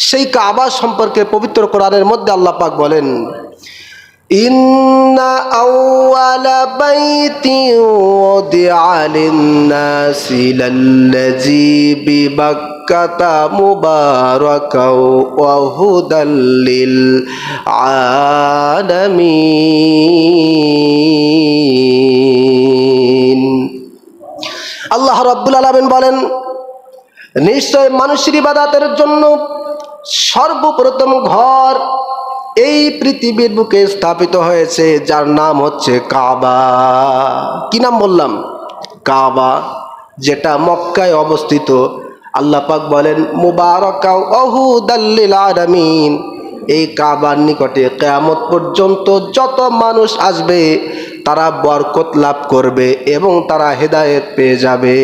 সেই কাবা সম্পর্কে পবিত্র কোরআনের মধ্যে আল্লাহ পাক বলেন আল্লাহ রাব্বুল আলামিন বলেন, নিশ্চয় মানুষের ইবাদাতের জন্য সর্বপ্রথম ঘর এই পৃথিবীর বুকে স্থাপিত হয়েছে, যার নাম হচ্ছে কাবা। কি নাম বললাম? কাবা, যেটা মক্কায় অবস্থিত। আল্লাহ পাক বলেন, মুবারকাও আলামিন। এই কাবার নিকটে কেয়ামত পর্যন্ত যত মানুষ আসবে, তারা বরকত লাভ করবে এবং তারা হেদায়েত পেয়ে যাবে।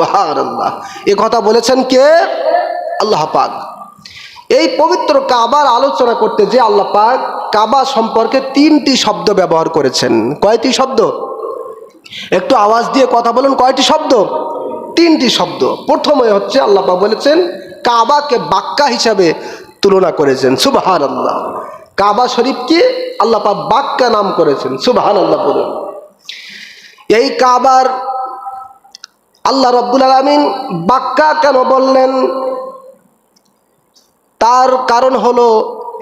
আল্লাহ এ কথা বলেছেন কে? আল্লাহ পাক। এই পবিত্র কাবার আলোচনা করতে যে আল্লাহ পাক কাবা সম্পর্কে তিনটি শব্দ ব্যবহার করেছেন। কয়টি শব্দ? একটু আওয়াজ দিয়ে কথা বলুন, কয়টি শব্দ? তিনটি শব্দ। প্রথমে হচ্ছে আল্লাহ পাক বলেছেন, কাবাকে বাক্কা হিসাবে তুলনা করেছেন। সুবাহান আল্লাহ কাবা শরীফকে আল্লাহ পাক বাক্কা নাম করেছেন। সুবাহান আল্লাহ বলুন। এই কাবার আল্লাহ রব্বুল আলমিন বাক্কা কেন বললেন? তার কারণ হলো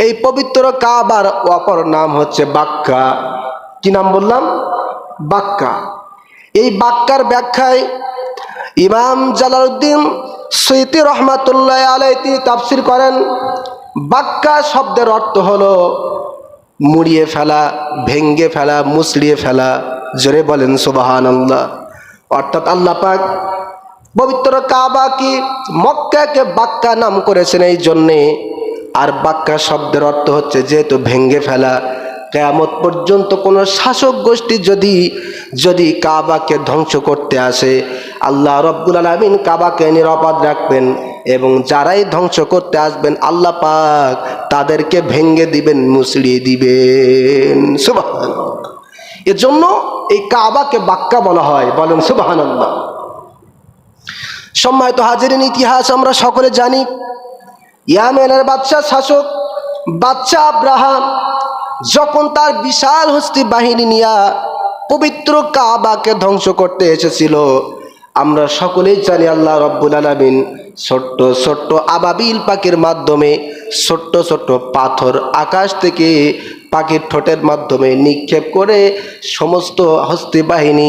এই পবিত্র কাবার অপর নাম হচ্ছে বাক্কা। কি নাম বললাম? বাক্কা। এই বাক্কার ব্যাখ্যায় ইমাম জালালউদ্দিন সৈতি রহমাতুল্লাহ আলাই তিনি তাফসির করেন, বাক্কা শব্দের অর্থ হলো মুড়িয়ে ফেলা, ভেঙ্গে ফেলা মুসড়িয়ে ফেলা। জোরে বলেন সুবাহান আল্লাহ অর্থাৎ আল্লাহ পাক পবিত্র কাবা কি? মক্কাকে বাক্কা নাম করেছেন এই জন্যে। আর বাক্কা শব্দের অর্থ হচ্ছে যেহেতু ভেঙ্গে ফেলা, কেয়ামত পর্যন্ত কোনো শাসক গোষ্ঠী যদি যদি কাবাকে ধ্বংস করতে আসে, আল্লাহ রব্বুল আলমিন কাবাকে নিরাপদ রাখবেন এবং যারাই ধ্বংস করতে আসবেন, আল্লাহ পাক তাদেরকে ভেঙ্গে দিবেন, মুসড়িয়ে দিবেন। সুবাহ এজন্য এই কাবাকে বাক্কা বলা হয়। বলেন সুবাহান আল্লাহ সম্মানিত হাজিরিন, ইতিহাস আমরা সকলে জানি। ইয়ামেনের বাদশাহ শাসক বাচ্চা আব্রাহাম যখন তার বিশাল হস্তি বাহিনী নিয়া পবিত্র কাবাকে ধ্বংস করতে এসেছিল, আমরা সকলেই জানি আল্লাহ রব্বুল আলমিন ছোট্ট ছোট্ট আবাবিল পাখির মাধ্যমে ছোট্ট ছোট্ট পাথর আকাশ থেকে পাখির ঠোঁটের মাধ্যমে নিক্ষেপ করে সমস্ত হস্তি বাহিনী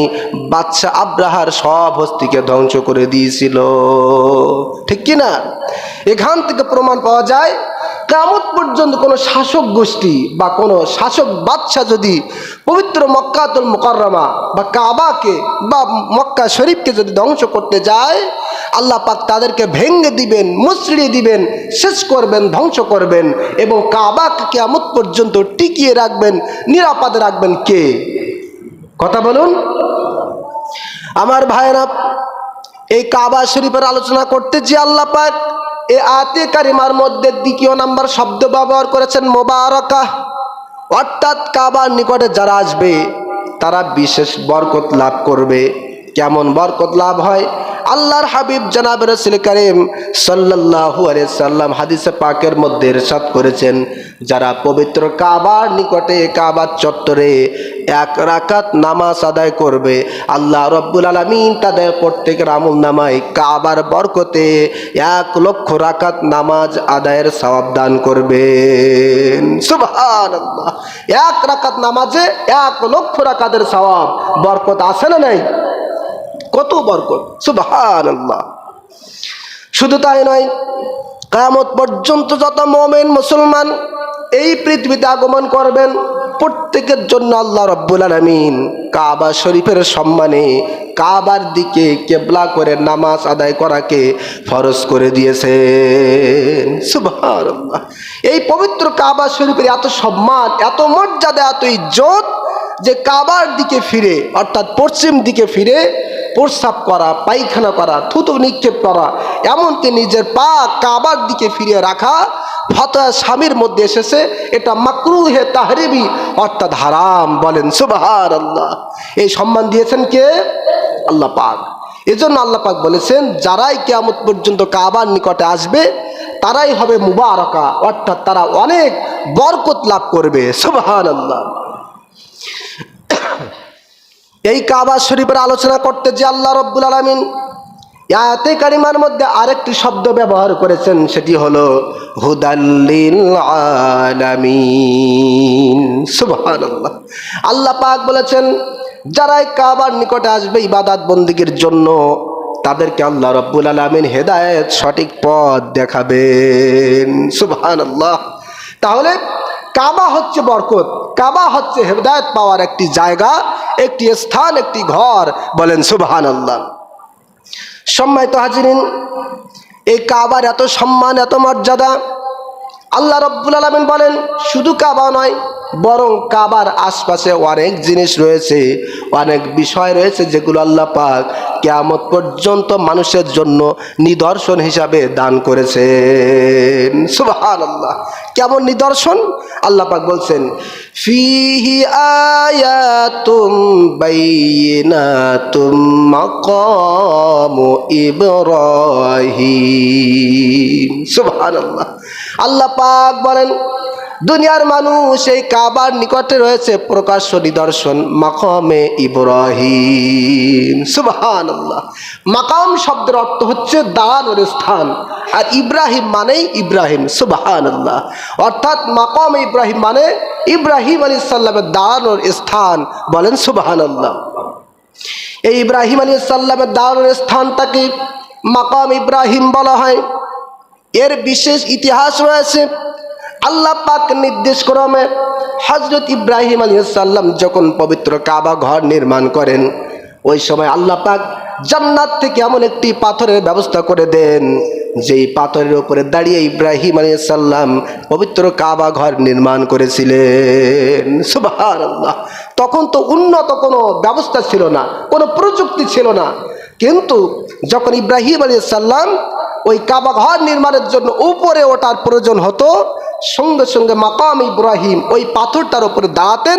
বাচ্চা আব্রাহার সব হস্তিকে ধ্বংস করে দিয়েছিল। ঠিক কি না? এখান থেকে প্রমাণ পাওয়া যায় কামত পর্যন্ত কোনো শাসক গোষ্ঠী বা কোনো শাসক বাচ্চা যদি পবিত্র মক্কাতুল মোকাররমা বা কাবাকে বা মক্কা শরীফকে যদি ধ্বংস করতে যায়, আল্লাহ পাক তাদেরকে ভেঙে দিবেন, মুচড়িয়ে দিবেন, শেষ করবেন, ধ্বংস করবেন এবং কাবাকে কেমত পর্যন্ত টিকিয়ে রাখবেন, নিরাপদে রাখবেন কে? কথা বলুন। আমার ভাইয়েরা, এই কাবা শরীফের আলোচনা করতে যে আল্লাহ পাক এ আতে কারিমার মধ্যে দ্বিতীয় নাম্বার শব্দ ব্যবহার করেছেন, মোবারকা। অর্থাৎ কাবার নিকটে যারা আসবে, তারা বিশেষ বরকত লাভ করবে। কেমন বরকত লাভ হয়? আল্লাহর হাবিব জনাব রসুল করিম সাল্লাহু সাল্লাম হাদিসে পাকের মধ্যে ইরশাদ করেছেন, যারা পবিত্র কাবার নিকটে কাবার চত্বরে এক রাকাত নামাজ আদায় করবে, আল্লাহ রব্বুল আলমিন তাদের প্রত্যেকের আমল নামায় কাবার বরকতে এক লক্ষ রাকাত নামাজ আদায়ের সওয়াব দান করবেন। এক রাকাত নামাজে এক লক্ষ রাকাতের সওয়াব বরকত আছে না নাই? কত বরকত সুবহান আল্লাহ শুধু তাই নয় কামত পর্যন্ত যত মোমেন মুসলমান এই পৃথিবীতে আগমন করবেন, প্রত্যেকের জন্য আল্লাহ রব্বুল আলমিন কাবা শরীফের সম্মানে কাবার দিকে কেবলা করে নামাজ আদায় করাকে ফরজ করে দিয়েছেন। এই পবিত্র কাবা শরীফের এত সম্মান, এত মর্যাদা, এত ইজ্জত যে কাবার দিকে ফিরে, অর্থাৎ পশ্চিম দিকে ফিরে প্রস্রাব করা, পায়খানা করা, থুতু নিক্ষেপ করা, এমনকি নিজের পা কাবার দিকে ফিরিয়ে রাখা, ফতোয়া স্বামীর মধ্যে এসেছে, এটা মাকরুহে তাহরিবি অর্থাৎ হারাম, বলেন সুবাহার আল্লাহ এই সম্মান দিয়েছেন কে? আল্লাহ পাক। এজন্য আল্লাহ পাক বলেছেন, যারাই কেয়ামত পর্যন্ত কাবার নিকটে আসবে, তারাই হবে মুবারকা, অর্থাৎ তারা অনেক বরকত লাভ করবে সুবহান আল্লাহ এই কাবা শরীফের আলোচনা করতে যে আল্লাহ রব্বুল আলমিন ইয়াতে কারিমার মধ্যে আরেকটি শব্দ ব্যবহার করেছেন, সেটি হলো, হুদাল্লিল আল্লাহ পাক বলেছেন, যারাই কাবার নিকটে আসবে ইবাদাত বন্দিগির জন্য, তাদেরকে আল্লাহ রব্বুল আলমিন হেদায়েত, সঠিক পথ দেখাবেন। সুবহানাল্লাহ। তাহলে কাবা হচ্ছে বরকত, কাবা হচ্ছে হেদায়ত পাওয়ার একটি জায়গা একটি স্থান, একটি ঘর বলেন সুবহান আল্লাহ সম্মানিত হাজিরিন, এই কাবার এত সম্মান, এত মর্যাদা, আল্লাহ রব্বুল আলমিন বলেন, শুধু কাবা নয় বরং কাবার আশপাশে অনেক জিনিস রয়েছে, অনেক বিষয় রয়েছে যেগুলো আল্লাহ পাক কেয়ামত পর্যন্ত মানুষের জন্য নিদর্শন হিসাবে দান সুবহান আল্লাহ কেমন নিদর্শন? আল্লাহ পাক বলছেন, ফিহি আয়াতুম বাইনাতুম মাকামু ইব্রাহিম। সুবহানাল্লাহ। আল্লাহ পাক বলেন দুনিয়ার মানুষ এই কাবার নিকটে রয়েছে প্রকাশ্য নিদর্শন, মাকামে ইব্রাহিম। সুবহান মাকাম শব্দের অর্থ হচ্ছে দাঁড়ানোর স্থান, আর ইব্রাহিম মানেই ইব্রাহিম সুবহান অর্থাৎ মাকাম ইব্রাহিম মানে ইব্রাহিম আলী সাল্লামের দাঁড়ানোর স্থান, বলেন সুবহান এই ইব্রাহিম আলী সাল্লামের দাঁড়ানোর স্থানটাকে মাকাম ইব্রাহিম বলা হয়। এর বিশেষ ইতিহাস রয়েছে আল্লাহ পাক নির্দেশ ক্রমে হজরত ইব্রাহিম আলী সাল্লাম যখন পবিত্র কাবা ঘর নির্মাণ করেন, ওই সময় আল্লাহ পাক জান্নাত থেকে এমন একটি পাথরের ব্যবস্থা করে দেন, যেই পাথরের উপরে দাঁড়িয়ে ইব্রাহিম আলী সাল্লাম পবিত্র কাবা ঘর নির্মাণ করেছিলেন। সুবাহান আল্লাহ তখন তো উন্নত কোনো ব্যবস্থা ছিল না, কোনো প্রযুক্তি ছিল না। কিন্তু যখন ইব্রাহিম আলী সাল্লাম ওই কাবা ঘর নির্মাণের জন্য উপরে ওঠার প্রয়োজন হতো। সঙ্গে সঙ্গে মাকাম ইব্রাহিম ওই পাথরটার উপরে দাঁড়াতেন।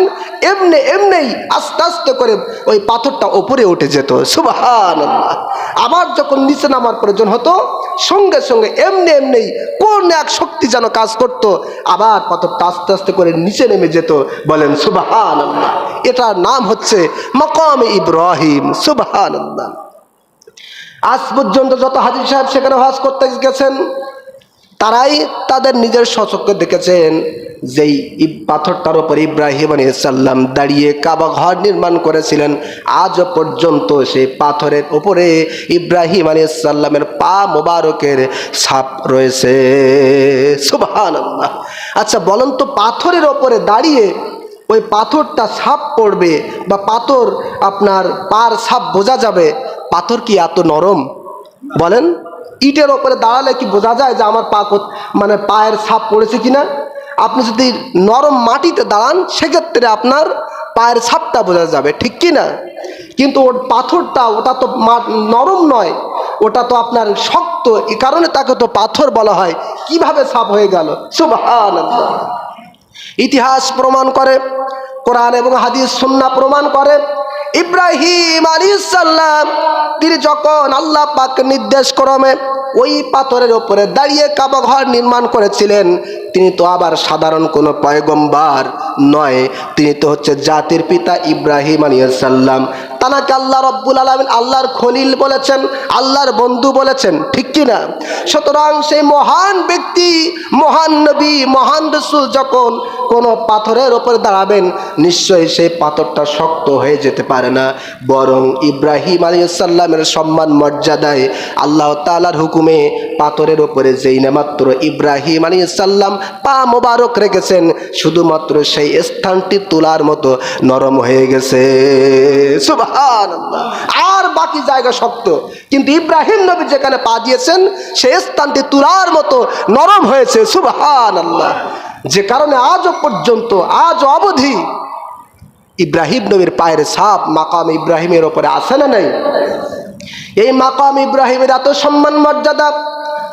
এমনি এমনিই আস্তে আস্তে করে ওই পাথরটা উপরে উঠে যেত। সুবাহান আবার যখন নিচে নামার প্রয়োজন হতো, সঙ্গে সঙ্গে এমনি এমনি কোন এক শক্তি যেন কাজ করত, আবার পাথরটা আস্তে আস্তে করে নিচে নেমে যেত। বলেন সুবাহান এটার নাম হচ্ছে মকাম ইব্রাহিম। সুবাহান আজ পর্যন্ত যত হাজির সাহেব সেখানে হজ করতে গেছেন, তারাই তাদের নিজের সচক্ষে দেখেছেন যেই পাথরটার উপর ইব্রাহিম আলী সাল্লাম দাঁড়িয়ে কাবা ঘর নির্মাণ করেছিলেন, আজও পর্যন্ত সেই পাথরের উপরে ইব্রাহিম আলী সাল্লামের পা মোবারকের ছাপ রয়েছে। সুবহান আচ্ছা বলেন তো, পাথরের ওপরে দাঁড়িয়ে ওই পাথরটা সাপ পড়বে বা পাথর আপনার পার সাপ বোঝা যাবে। পাথর কি এত নরম? বলেন, ইটের ওপরে দাঁড়ালে কি বোঝা যায় যে আমার পা মানে পায়ের সাপ পড়েছে কিনা? আপনি যদি নরম মাটিতে দাঁড়ান, সেক্ষেত্রে আপনার পায়ের ছাপটা বোঝা যাবে, ঠিক কি না কিন্তু ওর পাথরটা, ওটা তো নরম নয়, ওটা তো আপনার শক্ত। এ কারণে তাকে তো পাথর বলা হয়। কীভাবে সাপ হয়ে গেল? সুবহানাল্লাহ। ইতিহাস প্রমাণ করে, কোরআন এবং হাদিস সুন্না প্রমাণ করে। ইব্রাহিম আলী সাল্লাম তিনি যখন আল্লাহ পাক নির্দেশ ক্রমে ওই পাথরের ওপরে দাঁড়িয়ে কাবা ঘর নির্মাণ করেছিলেন তিনি তো আবার সাধারণ কোনো পয়গম্বার নয়, তিনি তো হচ্ছে জাতির পিতা ইব্রাহিম আলী সাল্লাম তানাকে আল্লাহ রব্বুল আলমিন আল্লাহর খলিল বলেছেন, আল্লাহর বন্ধু বলেছেন, ঠিক কি না? সুতরাং সেই মহান ব্যক্তি, মহান নবী, মহান রসুল যখন কোনো পাথরের ওপরে দাঁড়াবেন, নিশ্চয়ই সেই পাথরটা শক্ত হয়ে যেতে পারে না। বরং ইব্রাহিম আলী সাল্লামের সম্মান, মর্যাদায় আল্লাহ তালার হুকুমে পাথরের ওপরে যেই না মাত্র ইব্রাহিম আলী সাল্লাম পা মোবারক রেখেছেন, শুধুমাত্র সেই স্থানটি তোলার মতো নরম হয়ে গেছে। আর বাকি জায়গা শক্ত। কিন্তু ইব্রাহিম নবী যেখানে পা দিয়েছেন সেই স্থানটি তুলার মতো নরম হয়েছে। সুবহান আল্লাহ যে কারণে আজও পর্যন্ত, আজ অবধি ইব্রাহিম নবীর পায়ের ছাপ মাকাম ইব্রাহিমের ওপরে আছে না নাই? এই মাকাম ইব্রাহিমের এত সম্মান মর্যাদা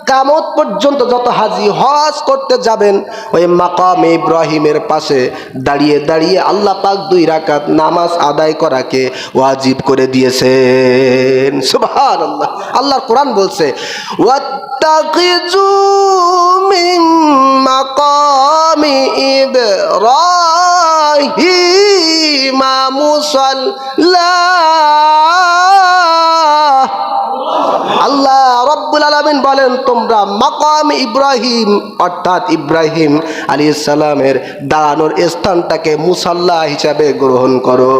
কামত পর্যন্ত যত হাজি হজ করতে যাবেন, ওই মাকাম ইব্রাহিমের পাশে দাঁড়িয়ে দাঁড়িয়ে আল্লাহ পাক দুই রাকাত নামাজ আদায় করাকে ওয়াজিব করে দিয়েছেন। সুবহান আল্লাহ আল্লাহর কোরআন বলছে মাকামি ইব্রাহিমা মুসাল্লা আল্লাহ রব্বুল আলমিন বলেন, তোমরা মাকাম ইব্রাহিম, অর্থাৎ ইব্রাহিম আলী সালামের দাঁড়ানোর স্থানটাকে মুসাল্লা হিসাবে গ্রহণ করো।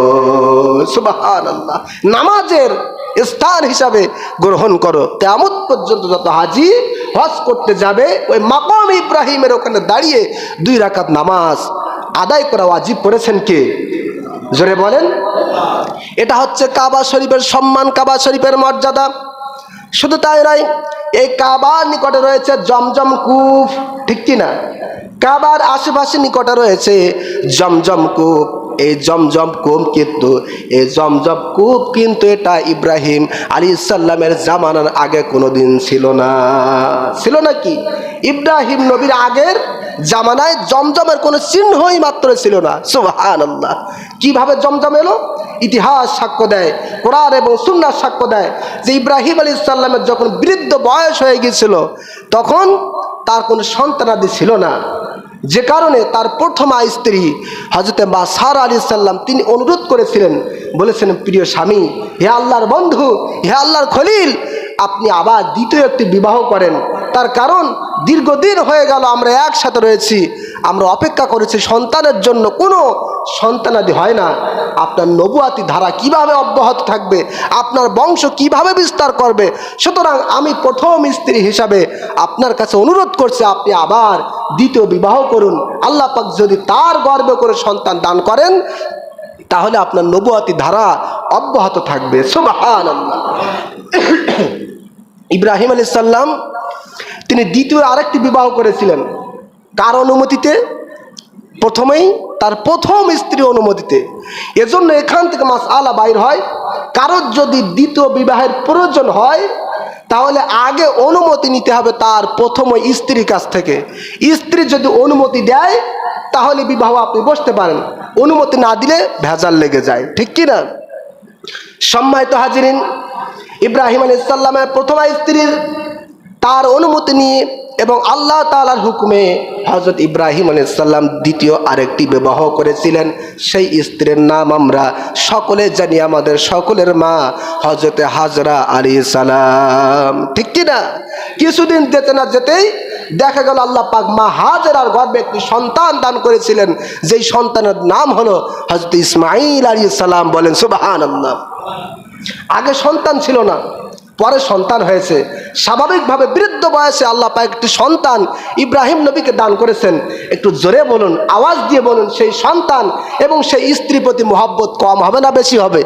নামাজের স্থান হিসাবে গ্রহণ করো। তেমন পর্যন্ত যত হাজি হজ করতে যাবে, ওই মাকাম ইব্রাহিমের ওখানে দাঁড়িয়ে দুই রাকাত নামাজ আদায় করা ওয়াজিব করেছেন কে? জোরে বলেন। এটা হচ্ছে কাবা শরীফের সম্মান, কাবা শরীফের মর্যাদা। শুধু তাই নয়, এই কাবার নিকটে রয়েছে জমজম কূপ, ঠিক কি না কাবার আশেপাশে নিকটে রয়েছে জমজম কূপ। এই জমজম কূপ কিন্তু, এই জমজম কূপ কিন্তু এটা ইব্রাহিম আলী সাল্লামের জামানার আগে কোনোদিন ছিল না। ছিল না কি? ইব্রাহিম নবীর আগের জামানায় জমজমের কোনো চিহ্নই মাত্র ছিল না। সুবহান আল্লাহ কীভাবে জমজম এলো? ইতিহাস সাক্ষ্য দেয়, কোরআন এবং সুন্নার সাক্ষ্য দেয়। যে ইব্রাহিম আলী সাল্লামের যখন বৃদ্ধ বয়স হয়ে গিয়েছিল, তখন তার কোনো সন্তানাদি ছিল না। যে কারণে তার প্রথমা স্ত্রী হজরতে মা সার আলী সাল্লাম তিনি অনুরোধ করেছিলেন, বলেছেন, প্রিয় স্বামী, হে আল্লাহর বন্ধু, হে আল্লাহর খলিল, আপনি আবার দ্বিতীয় একটি বিবাহ করেন। তার কারণ দীর্ঘদিন হয়ে গেল, আমরা একসাথে রয়েছি। আমরা অপেক্ষা করেছি সন্তানের জন্য। কোনো সন্তানাদি হয় না। আপনার নবুয়াতি ধারা কীভাবে অব্যাহত থাকবে? আপনার বংশ কীভাবে বিস্তার করবে? সুতরাং আমি প্রথম স্ত্রী হিসাবে আপনার কাছে অনুরোধ করছি, আপনি আবার দ্বিতীয় বিবাহ করুন। আল্লাহ পাক যদি তার গর্বে করে সন্তান দান করেন, তাহলে আপনার নবুয়াতি ধারা অব্যাহত থাকবে। সুবাহান ইব্রাহিম আলী সাল্লাম তিনি দ্বিতীয় আরেকটি বিবাহ করেছিলেন। কার অনুমতিতে? প্রথমেই তার প্রথম স্ত্রী অনুমতিতে। এজন্য এখান থেকে মাস আলা বাইর হয় কারোর যদি দ্বিতীয় বিবাহের প্রয়োজন হয়, তাহলে আগে অনুমতি নিতে হবে তার প্রথম স্ত্রীর কাছ থেকে। স্ত্রী যদি অনুমতি দেয়, তাহলে বিবাহ আপনি বসতে পারেন। অনুমতি না দিলে ভেজাল লেগে যায়। ঠিক কি না সম্মানিত হাজিরিন, ইব্রাহিম আলী ইসাল্লামের প্রথম স্ত্রীর তার অনুমতি নিয়ে এবং আল্লাহ তালার হুকুমে হজরত ইব্রাহিম আলাইসাল্লাম দ্বিতীয় আরেকটি বিবাহ করেছিলেন। সেই স্ত্রীর নাম আমরা সকলে জানি, আমাদের সকলের মা হজরতে হাজরা আলী সালাম ঠিক কি না? কিছুদিন যেতে না যেতেই দেখা গেল আল্লাহ পাক মা হাজরার গর্বে একটি সন্তান দান করেছিলেন। যেই সন্তানের নাম হলো হজরত ইসমাইল আলী সালাম বলেন সুবাহান আল্লাহ আগে সন্তান ছিল না। পরে সন্তান হয়েছে। স্বাভাবিকভাবে বৃদ্ধ বয়সে আল্লাহ পায় একটি সন্তান ইব্রাহিম নবীকে দান করেছেন। একটু জোরে বলুন, আওয়াজ দিয়ে বলুন, সেই সন্তান এবং সেই স্ত্রী প্রতি মোহাব্বত কম হবে না বেশি হবে?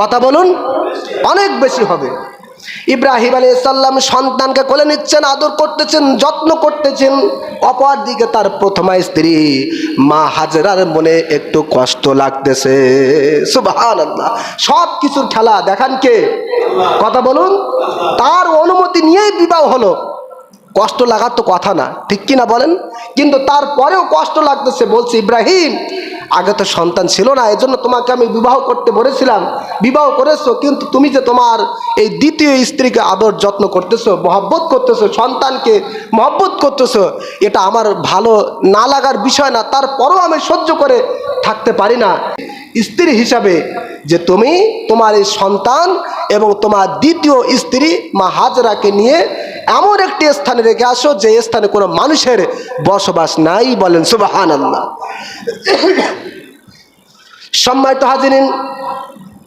কথা বলুন, অনেক বেশি হবে। ইব্রাহিম আলী সাল্লাম সন্তানকে কোলে নিচ্ছেন, আদর করতেছেন, যত্ন করতেছেন। অপর দিকে তার প্রথমা স্ত্রী মা হাজরার মনে একটু কষ্ট লাগতেছে। সব কিছুর খেলা, দেখান কে? কথা বলুন। তার অনুমতি নিয়েই বিবাহ হলো। কষ্ট লাগার তো কথা না, ঠিক কি না বলেন? কিন্তু তারপরেও কষ্ট লাগতেছে, বলছে ইব্রাহিম আগে তো সন্তান ছিল না, এজন্য তোমাকে আমি বিবাহ করতে বলেছিলাম। বিবাহ করেছ, কিন্তু তুমি যে তোমার এই দ্বিতীয় স্ত্রীকে আদর যত্ন করতেছো, মহব্বত করতেছো, সন্তানকে মহব্বত করতেছো, এটা আমার ভালো না লাগার বিষয় না, তারপরও আমি সহ্য করে থাকতে পারি না। স্ত্রী হিসাবে যে তুমি তোমার এই সন্তান এবং তোমার দ্বিতীয় স্ত্রী মা হাজরাকে নিয়ে এমন একটি স্থানে রেখে আসো যে স্থানে কোনো মানুষের বসবাস নাই, বলেন সুবাহান আল্লাহ সম্মানিত হাজিরিন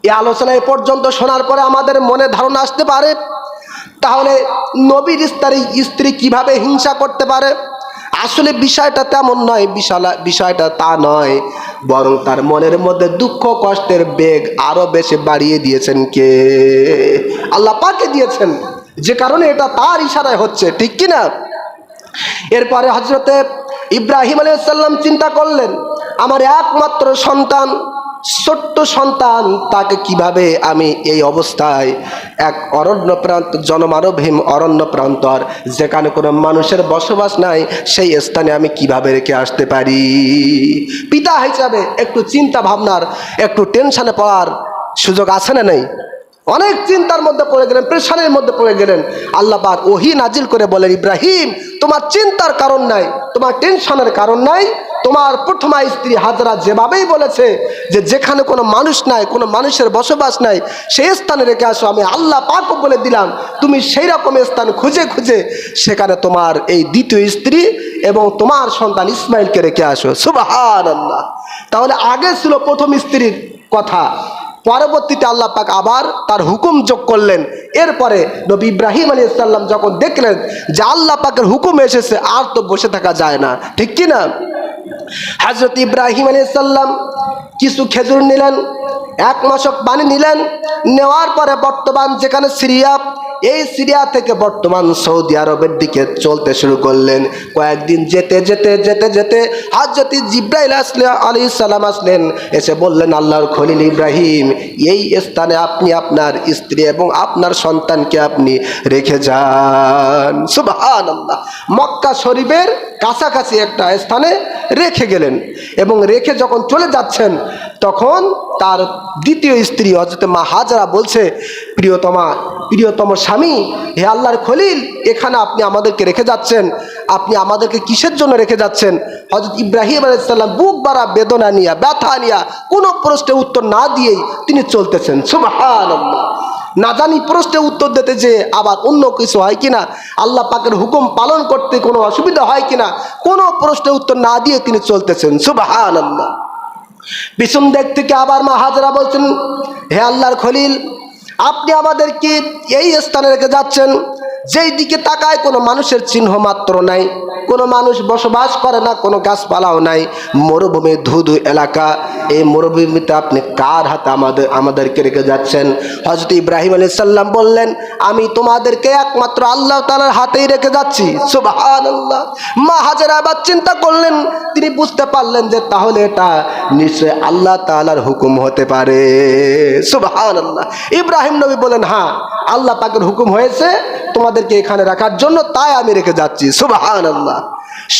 এই আলোচনা এ পর্যন্ত শোনার পরে আমাদের মনে ধারণা আসতে পারে, তাহলে নবীর স্ত্রী স্ত্রী কীভাবে হিংসা করতে পারে? আসলে বিষয়টা তেমন নয়, বিশাল, বিষয়টা তা নয়, বরং তার মনের মধ্যে দুঃখ, কষ্টের বেগ আরও বেশি বাড়িয়ে দিয়েছেন কে? আল্লাহ পাকে দিয়েছেন। যে কারণে এটা তার ইশারায় হচ্ছে, ঠিক কি না এরপরে হজরতে ইব্রাহিম আলাইসাল্লাম চিন্তা করলেন, আমার একমাত্র সন্তান, ছোট্ট সন্তান, তাকে কীভাবে আমি এই অবস্থায় এক অরণ্য প্রান্ত জনমানবহীন অরণ্য প্রান্তর যেখানে কোনো মানুষের বসবাস নাই, সেই স্থানে আমি কীভাবে রেখে আসতে পারি? পিতা হিসাবে একটু চিন্তা ভাবনার, একটু টেনশনে পড়ার সুযোগ আছে না নেই? অনেক চিন্তার মধ্যে পড়ে গেলেন, প্রেশানের মধ্যে পড়ে গেলেন। আল্লাহ পাক ওহি নাজিল করে বলেন, ইব্রাহিম, তোমার চিন্তার কারণ নাই, তোমার টেনশনের কারণ নাই, তোমার প্রথমা স্ত্রী হাজরা যেভাবেই বলেছে যে যেখানে কোনো মানুষ নাই, কোনো মানুষের বসবাস নাই সেই স্থানে রেখে আসো, আমি আল্লাহ পাকও বলে দিলাম, তুমি সেই রকম স্থান খুঁজে খুঁজে সেখানে তোমার এই দ্বিতীয় স্ত্রী এবং তোমার সন্তান ইসমাইলকে রেখে আসো। সুবাহান আল্লাহ তাহলে আগে ছিল প্রথম স্ত্রীর কথা। পরবর্তীতে আল্লাহ পাক আবার তার হুকুম যোগ করলেন। এরপরে নবী ইব্রাহিম আলী ইসাল্লাম যখন দেখলেন যে আল্লাহ পাকের হুকুম এসেছে, আর তো বসে থাকা যায় না। ঠিক কি না? হজরত ইব্রাহিম আলী ইসাল্লাম কিছু খেজুর নিলেন, এক মাসক পানি নিলেন, নেওয়ার পরে বর্তমান যেখানে সিরিয়া এই সিরিয়া থেকে বর্তমান সৌদি আরবের দিকে চলতে শুরু করলেন। কয়েকদিন যেতে যেতে যেতে যেতে হাজরত জিব্রাইল আসলে আলী সালাম আসলেন। এসে বললেন, আল্লাহর খলিল ইব্রাহিম, এই স্থানে আপনি আপনার স্ত্রী এবং আপনার সন্তানকে আপনি রেখে যান। সুবহান আল্লাহ মক্কা শরীফের কাছাকাছি একটা স্থানে রেখে গেলেন এবং রেখে যখন চলে যাচ্ছেন তখন তার দ্বিতীয় স্ত্রী অযথা মা হাজারা বলছে, প্রিয়তমা, প্রিয়তম স্বামী, হে আল্লাহর খলিল, এখানে আপনি আমাদেরকে রেখে যাচ্ছেন। আপনি আমাদেরকে কিসের জন্য রেখে যাচ্ছেন? হজরত ইব্রাহিম আলাইসাল্লাম বুক বাড়া, বেদনা নিয়া, ব্যথা নিয়া, কোনো প্রশ্নের উত্তর না দিয়েই তিনি চলতেছেন। সুবাহান না জানি প্রশ্নের উত্তর দিতে যে আবার অন্য কিছু হয় কিনা, আল্লাহ পাকের হুকুম পালন করতে কোনো অসুবিধা হয় কিনা, কোনো প্রশ্নের উত্তর না দিয়ে তিনি চলতেছেন। সুবাহান আল্লাহ পিছন দিক থেকে আবার মা হাজরা বলছেন, হে আল্লাহর খলিল, আপনি আমাদেরকে এই স্থানে রেখে যাচ্ছেন। যেই দিকে তাকায় কোনো মানুষের চিহ্ন মাত্র নাই, কোনো মানুষ বসবাস করে না, কোনো গাছপালাও নাই। মরুভূমি ধুধু এলাকা, এই মরুভূমিতে আপনি কার হাতে আমাদের, আমাদেরকে রেখে যাচ্ছেন? হজরত ইব্রাহিম আলী সাল্লাম বললেন, আমি তোমাদেরকে একমাত্র আল্লাহ তালার হাতেই রেখে যাচ্ছি। সুবাহান আল্লাহ মা হাজারা আবার চিন্তা করলেন, তিনি বুঝতে পারলেন যে তাহলে এটা নিশ্চয় আল্লাহ তালার হুকুম হতে পারে। সুবাহান আল্লাহ ইব্রাহিম নবী বলেন হ্যাঁ আল্লাহ পাকের হুকুম হয়েছে তোমাদেরকে এখানে রাখার জন্য তাই আমি রেখে যাচ্ছি। সুবাহান আল্লাহ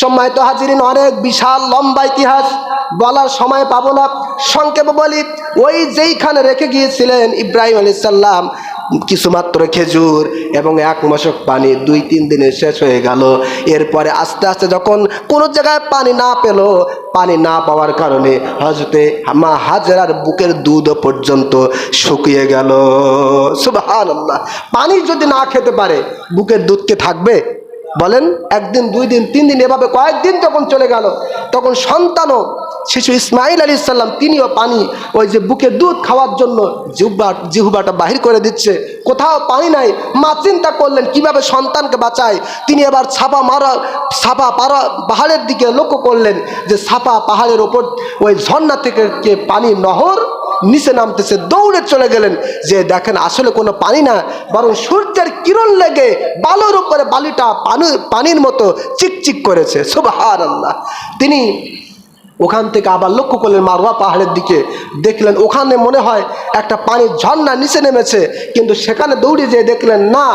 সময় তো হাজিরিন, অনেক বিশাল লম্বা ইতিহাস বলার সময় পাবো না। সংক্ষেপে বলি, ওই যেইখানে রেখে গিয়েছিলেন ইব্রাহিম আলি সাল্লাম কিছুমাত্র খেজুর এবং এক মশক পানি দুই, তিন দিনে শেষ হয়ে গেল। এরপরে আস্তে আস্তে যখন কোনো জায়গায় পানি না পেল, পানি না পাওয়ার কারণে হজরতে মা হাজরার বুকের দুধ পর্যন্ত শুকিয়ে গেল। সুবাহ পানি যদি না খেতে পারে, বুকের দুধ দুধকে থাকবে? বলেন, একদিন, দুই দিন, তিন দিন, এভাবে কয়েকদিন যখন চলে গেল, তখন সন্তানও শিশু ইসমাইল আলী ইসাল্লাম তিনিও পানি, ওই যে বুকে দুধ খাওয়ার জন্য জিহ্বা, জিহুবাটা বাহির করে দিচ্ছে। কোথাও পানি নাই, মা চিন্তা করলেন, কীভাবে সন্তানকে বাঁচায়? তিনি এবার ছাপা মারা, ছাপা পাড়া, পাহাড়ের দিকে লক্ষ্য করলেন যে ছাপা পাহাড়ের ওপর ওই ঝর্ণা থেকে কে পানি নহর নিচে নামতেছে, দৌড়ে চলে গেলেন। যে দেখেন, আসলে কোনো পানি না, বরং সূর্যের কিরণ লেগে বালুর উপরে বালিটা পানি, পানির মতো চিকচিক করেছে। সুবাহ আল্লাহ তিনি ওখান থেকে আবার লক্ষ্য করলেন মারোয়া পাহাড়ের দিকে। দেখলেন ওখানে মনে হয় একটা পানির ঝর্ণা নিচে নেমেছে, কিন্তু সেখানে দৌড়ে যেয়ে দেখলেন, না,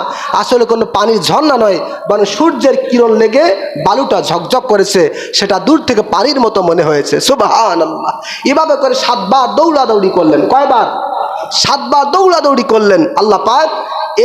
আসলে কোনো পানির ঝর্ণা নয় মানে সূর্যের কিরণ লেগে বালুটা ঝকঝক করেছে, সেটা দূর থেকে পানির মতো মনে হয়েছে। আল্লাহ এভাবে করে সাতবার দৌড়াদৌড়ি করলেন। কয়বার? সাতবার দৌড়াদৌড়ি করলেন। আল্লাহ পাক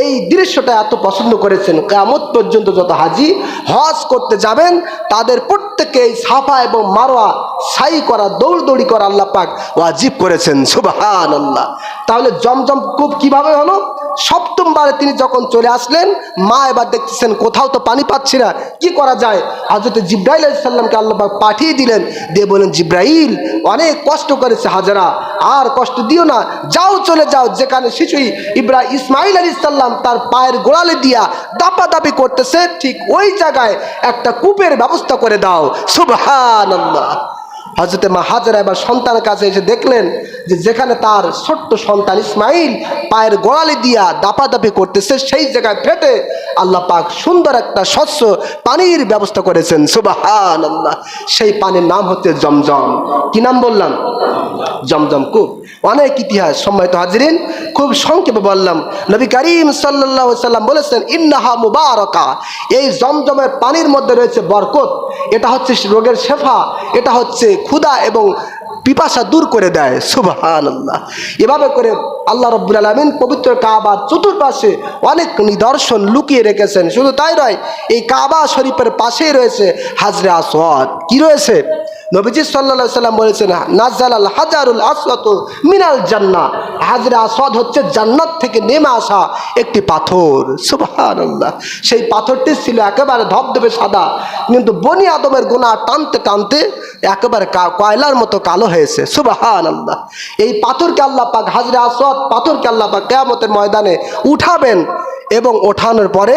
এই দৃশ্যটা এত পছন্দ করেছেন কেমন পর্যন্ত যত হাজি হজ করতে যাবেন, তাদের প্রত্যেকে এই সাফা এবং মারোয়া সাই করা, দৌড়দৌড়ি করা আল্লাহ পাক ওয়াজিব করেছেন সুবাহান আল্লাহ তাহলে জমজম কূপ কীভাবে হলো? সপ্তমবারে তিনি যখন চলে আসলেন, মা এবার দেখতেছেন কোথাও তো পানি পাচ্ছি না। কি করা যায়? হজরত জিব্রাইল সাল্লামকে আল্লাহ পাঠিয়ে দিলেন। দিয়ে বলেন জিব্রাইল, অনেক কষ্ট করেছে হাজারা। আর কষ্ট দিও না। যাও, চলে যাও। যেখানে শিশুই ইব্রা ইসমাইল আলী সাল্লাম তার পায়ের গোড়ালে দিয়া দাপাদাপি করতেছে, ঠিক ওই জায়গায় একটা কূপের ব্যবস্থা করে দাও। সুবহান হজরতে মা হাজারা এবার সন্তানের কাছে এসে দেখলেন যে যেখানে তার ছোট্ট সন্তান ইসমাইল পায়ের গোড়ালি দিয়া দাপাদাপি করতেছে, সেই জায়গায় ফেটে আল্লাহ পাক সুন্দর একটা স্বচ্ছ পানির ব্যবস্থা করেছেন। সুবাহান আল্লাহ সেই পানির নাম হচ্ছে জমজম। কি নাম বললাম? জমজম কূপ অনেক ইতিহাস সম্মানিত হাজিরিন, খুব সংক্ষেপে বললাম। নবী করিম সাল্লাহ সাল্লাম বলেছেন, ইন্নাহা মুবারকা। এই জমজমের পানির মধ্যে রয়েছে বরকত। এটা হচ্ছে রোগের শেফা, এটা হচ্ছে ক্ষুধা এবং পিপাসা দূর করে দেয়। সুবহান আল্লাহ এভাবে করে আল্লাহ রব্বুল আলমিন পবিত্র কাবার চতুর্পাশে অনেক নিদর্শন লুকিয়ে রেখেছেন। শুধু তাই নয়, এই কাবা শরীফের পাশেই রয়েছে হাজরা আসওয়াদ। কি রয়েছে? নবীজি সাল্লা সাল্লাম বলেছেন নাজাল হাজারুল আসওয়াত মিনাল জান্না। হাজরা আসওয়াদ হচ্ছে জান্নাত থেকে নেমে আসা একটি পাথর। আল্লাহ সেই পাথরটি ছিল একেবারে ধবধবে সাদা, কিন্তু বনি আদমের গোনা টানতে টানতে একেবারে কয়লার মতো কালো হয়েছে। সুবাহান আল্লাহ এই পাথরকে আল্লাহ পাক হাজরে আসওয়াদ পাথরকে আল্লাহ পাক কেয়ামতের ময়দানে উঠাবেন এবং ওঠানোর পরে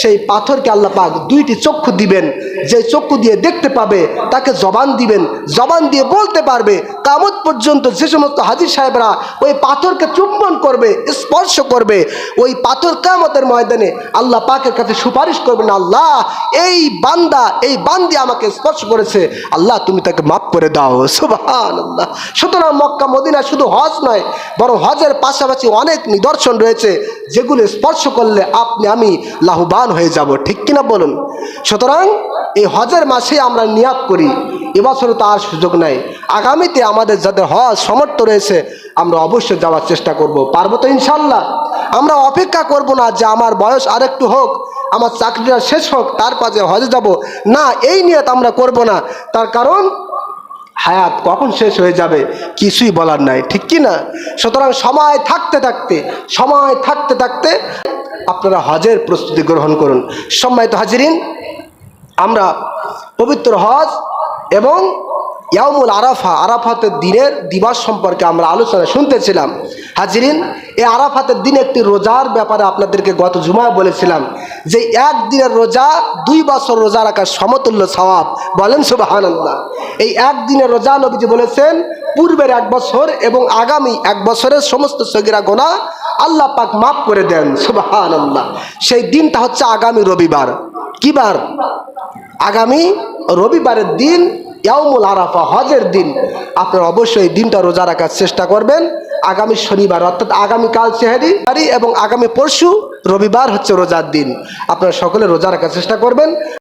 সেই পাথরকে আল্লাহ পাক দুইটি চক্ষু দিবেন। যে চক্ষু দিয়ে দেখতে পাবে, তাকে জবান দিবেন। জবান দিয়ে বলতে পারবে, কামত পর্যন্ত যে সমস্ত হাজির সাহেবরা ওই পাথরকে চুম্বন করবে, স্পর্শ করবে, ওই পাথর কামতের ময়দানে আল্লাহ পাকের কাছে সুপারিশ করবেন, আল্লাহ, এই বান্দা, এই বান্দি আমাকে স্পর্শ করেছে। আল্লাহ, তুমি তাকে মাফ করে দাও। সুবাহান আল্লাহ সুতরাং মক্কা, মদিনা শুধু হজ নয়, বরং হজের পাশাপাশি অনেক নিদর্শন রয়েছে, যেগুলো স্পর্শ করলে আপনি, আমি লাভবান হয়ে যাব, ঠিক কিনা বলুন? সুতরাং এই হজের মাসে আমরা নিয়াত করি, এবছরও তার সুযোগ নাই। আগামীতে আমাদের যাদের হজ সমর্থ রয়েছে, আমরা অবশ্যই যাওয়ার চেষ্টা করব। পারব তো ইনশাল্লাহ আমরা অপেক্ষা করব না যে আমার বয়স আরেকটু হোক, আমার চাকরিটা শেষ হোক তারপরে হজে যাব। না, এই নিয়ত আমরা করব না। তার কারণ, হায়াত কখন শেষ হয়ে যাবে কিছুই বলার নাই, ঠিক কি না সুতরাং সময় থাকতে থাকতে, সময় থাকতে থাকতে আপনারা হজের প্রস্তুতি গ্রহণ করুন। সম্মানিত হাজিরিন, আমরা পবিত্র হজ এবং ইয়ামুল আরাফা, আরাফাতের দিনের দিবস সম্পর্কে আমরা আলোচনা শুনতেছিলাম। হাজিরিন, এই আরাফাতের দিন একটি রোজার ব্যাপারে আপনাদেরকে গত জুমায় বলেছিলাম যে এক দিনের রোজা দুই বছর রোজা রাখার সমতুল্য সওয়াব। বলেন সুবাহান এই এক দিনের রোজা নবীজি বলেছেন, পূর্বের এক বছর এবং আগামী এক বছরের সমস্ত সগিরা গোনা আল্লাহ পাক মাফ করে দেন সুবাহান সেই দিনটা হচ্ছে আগামী রবিবার। কি বার আগামী রবিবারের দিন ইয়ামুল আরাফা, হজের দিন। আপনারা অবশ্যই দিনটা রোজা রাখার চেষ্টা করবেন। আগামী শনিবার, অর্থাৎ আগামীকাল চেহারি এবং আগামী পরশু রবিবার হচ্ছে রোজার দিন। আপনারা সকলে রোজা রাখার চেষ্টা করবেন।